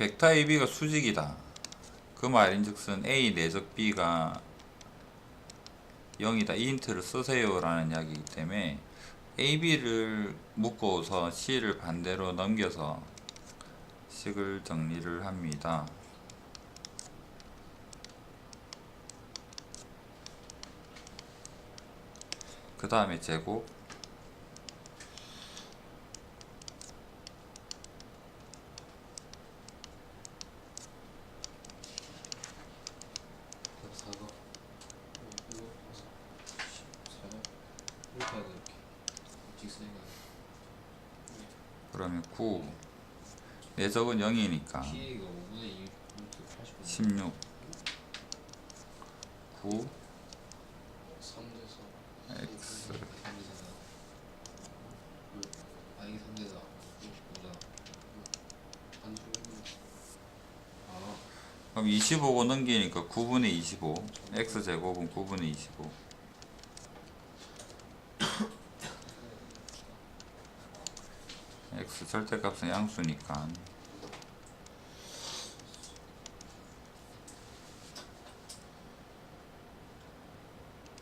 벡터 AB가 수직이다. 그 말인즉슨 A 내적 B가 0이다. 이 힌트를 쓰세요 라는 이야기이기 때문에 AB를 묶고서 C를 반대로 넘겨서 식을 정리를 합니다. 그 다음에 제곱 사가 이거 사가 이렇게 해야 돼 이렇게 직선이가 그러면 9 내적은 0이니까. P가 5분의 2 80분 16 9 3대서 X. 3대잖아 아 이게 3대다 65다 한줄아. 그럼 25고 넘기니까 9분의 25 x 제곱은 9분의 25 x 절대값은 양수니까